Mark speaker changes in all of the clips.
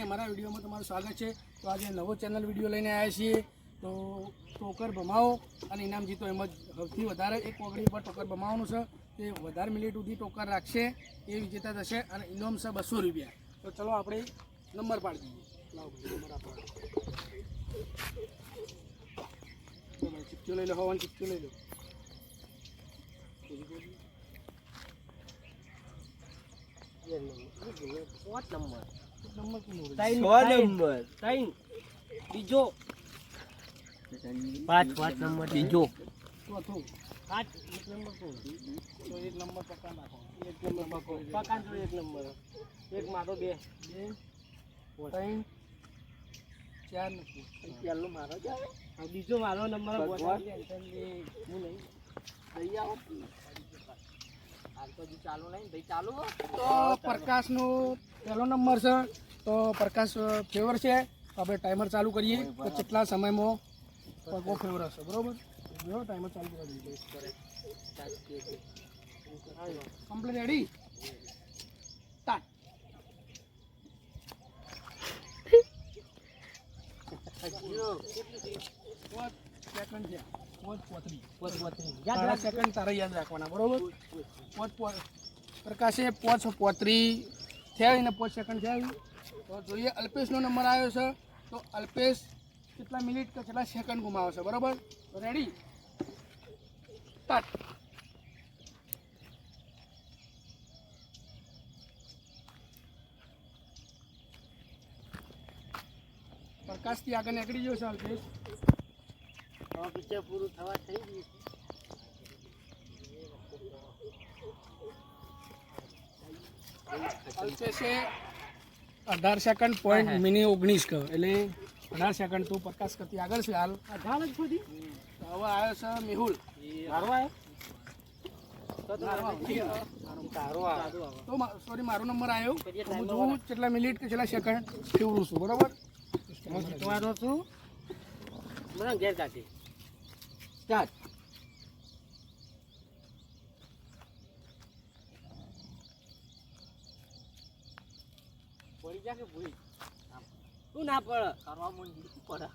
Speaker 1: અમારા વિડીયોમાં તમારું સ્વાગત છે. તો આજે નવો ચેનલ વીડિયો લઈને આવ્યા છીએ. તો ટોકર ભમાવો અને ઇનામ જીતો એમ જ સૌથી વધારે એક ઓગળી પર ટોકર ભમાવાનું છે. તે વધારે મિનિટ સુધી ટોકર રાખશે, એ વિજેતા થશે અને ઇનામ છે બસો રૂપિયા. તો ચલો આપણે નંબર પાડી દઈએ. લાવો તો લઈ લો હવાનું ચિપચું લઈ લો. નંબર.
Speaker 2: નંબર.
Speaker 3: બીજો. પાંચ પાંચ નંબર. બીજો. પાંચ. એક નંબર
Speaker 1: તો એક નંબર નાખો એક નંબર
Speaker 3: પકાન તો એક નંબર. એક મારો બે.
Speaker 1: ત્રણ ચાર નથી.
Speaker 3: પહેલો મારો જ આવે. બીજો મારો નંબર હું નહીં. દઈ આવો. તો
Speaker 1: પ્રકાશનો પહેલો નંબર છે. તો પ્રકાશ ફેવર છે. આપણે ટાઈમર ચાલુ કરીએ. તો કેટલા સમયમાં પગો ફેવર હશે બરોબર? ટાઈમર ચાલુ કરી દઈએ. કમ્પ્લીટ રેડી સ્ટાર્ટ પાંચ સેકન્ડ તારા યાદ રાખવાના બરોબર પોચ પ્રકાશે પોચ પોત્રી થયા ને પોચ સેકન્ડ થયા તો જોઈએ અલ્પેશનો નંબર આવ્યો છે તો અલ્પેશ કેટલા મિનિટ કે કેટલા સેકન્ડ ગુમાવે છે બરોબર રેડી સ્ટાર્ટ પ્રકાશથી આગળ નીકળી ગયો છે અલ્પેશ
Speaker 3: પિક્ચર પૂરું થવા થઈ ગયું
Speaker 1: અલ્પેશે અઢાર સેકન્ડ પોઈન્ટ મિની ઓગણીસ કહો એટલે અઢાર સેકન્ડ તું પ્રકાશ કરતી આગળ છે હાલ.
Speaker 3: અઢાર જ
Speaker 1: સુધી હવે આવ્યો છે મેહુલ.
Speaker 3: મારો આવ્યો. તો
Speaker 1: સોરી મારો નંબર આવ્યો. હું જોઉં કેટલા મિનિટ કે કેટલા સેકન્ડ ફેવરું છું બરોબર?
Speaker 3: હું જીતવાનો છું. મને ઘેર કાઢી. સ્ટાર્ટ પડી જા કે ભૂલી? તું ના પડે. કરવા પડે.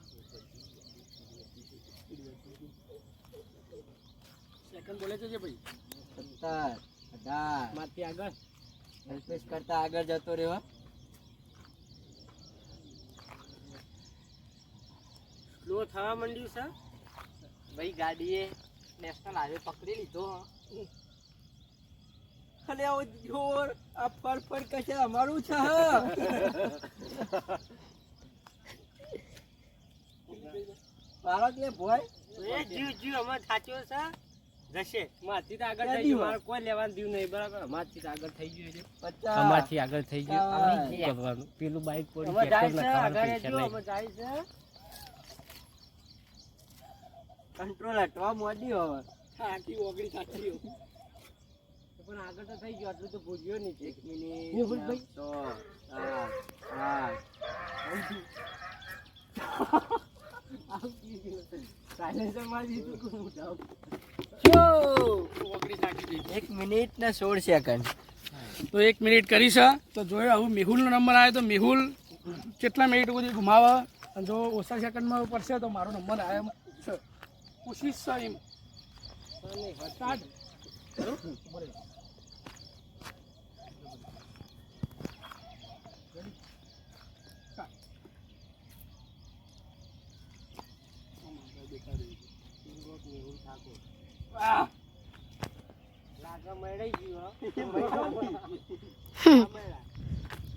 Speaker 1: સેકન્ડ બોલે છે ભાઈ?
Speaker 2: સત્તર અઢાર.
Speaker 3: આગળ.
Speaker 2: અલ્પેશ કરતા આગળ જતો રહ્યો.
Speaker 3: થવા માંડ્યું છે? ભાઈ ગાડીએ નેશનલ હાઈવે પકડી લીધો
Speaker 2: અને આવો જોર. આ ફર ફર કશે અમારું છે મારો કે ભોય.
Speaker 3: એ જીવ જીવ અમાર થાચ્યો છે. જશે. માથી તો આગળ થઈ ગયું. મારે કોઈ લેવાનું દીવ નહીં બરાબર? માથી તો આગળ થઈ ગયું છે.
Speaker 2: પચાસ.
Speaker 3: અમારથી આગળ થઈ ગયું. અમે પેલું બાઈક પડી
Speaker 2: હવે જાય છે
Speaker 3: નખાવાનું
Speaker 2: આગળ
Speaker 3: પૈસા
Speaker 2: જો
Speaker 3: નહીં.
Speaker 2: હવે જાય છે કંટ્રોલ હટવા મોડી હવે.
Speaker 1: આખી ઓગળી સાચી
Speaker 3: પણ આગળ તો થઈ ગયો આટલું તો ભૂલ્યો નહીં.
Speaker 2: એક મિનિટ.
Speaker 3: દીધું કે હું
Speaker 1: ગઈ.
Speaker 2: એક મિનિટ ને સોળ સેકન્ડ
Speaker 1: તો એક મિનિટ કરી છે તો જોયો હવે મેહુલનો નંબર આવ્યો તો મેહુલ કેટલા મિનિટ સુધી ઘુમાવે? અને જો ઓછા સેકન્ડમાં પડશે તો મારો નંબર આવ્યો. છે કોશિશ છે એમ.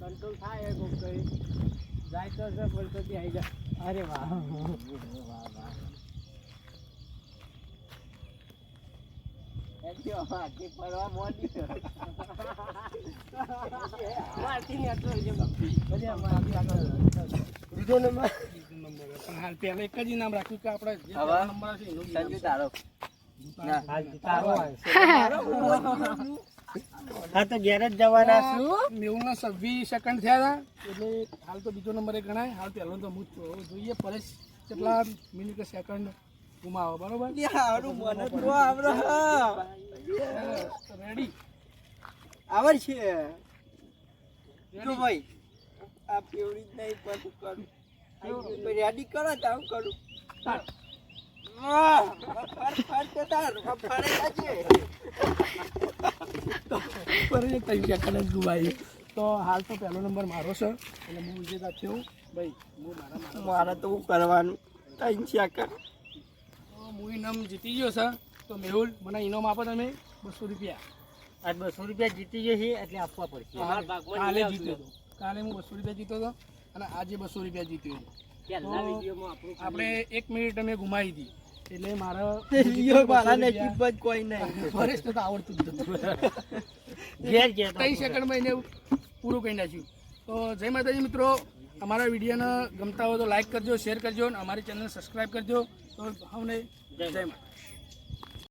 Speaker 3: કંટ્રોલ થાય. જાય તો અરે વાહ
Speaker 2: વાહ મોડી
Speaker 3: મારથી ને આટલો છે બધી અમારાથી આગળ બીજો નંબર
Speaker 1: પણ હાલ પહેલા એક જ નામ રાખ્યું કે આપણે
Speaker 2: તારો ના.
Speaker 3: હા, તો ઘેર જ જવાના છું.
Speaker 1: મેહુલના છવ્વીસ સેકન્ડ થયા હતા એટલે હાલ તો બીજો નંબર ગણાય. હાલ પહેલો તો હું જોઈએ, પરેશ કેટલા મિનિટ સેકન્ડ ગુમાવો બરોબર?
Speaker 2: હારું મને તો આવડે.
Speaker 1: રેડી
Speaker 2: આવડ છે. જો ભાઈ આ પેવડી જ નહીં હું કરું. રેડી કરો તો હું કરું. તો
Speaker 1: હાલ તો પહેલો નંબર મારો છે. એટલે હું વિજેતા થયો. ભાઈ હું મારા
Speaker 2: તો શું કરવાનું. ત્રણ
Speaker 1: ચાકર હું ઇનામ જીતી ગયો છે. તો મેહુલ મને ઇનામ આપો તમે બસો રૂપિયા.
Speaker 3: આજ બસો રૂપિયા જીતી ગયો છે એટલે આપવા પડશે.
Speaker 1: કાલે કાલે જીત્યો હતો. કાલે હું બસો રૂપિયા જીત્યો હતો અને આજે બસો રૂપિયા જીત્યો
Speaker 3: હતો. આપણે
Speaker 1: એક મિનિટ અમે ગુમાવી હતી એટલે મારા
Speaker 2: કોઈ નહીં.
Speaker 1: ફરેશ તો આવડતું જ ત્રણ સેકન્ડમાં એને પૂરું કરી નાખ્યું. તો જય માતાજી મિત્રો અમારા વિડીયોને ગમતા હોય તો લાઈક કરજો શેર કરજો અને અમારી ચેનલ સબસ્ક્રાઈબ કરજો. તો હવને જય માતા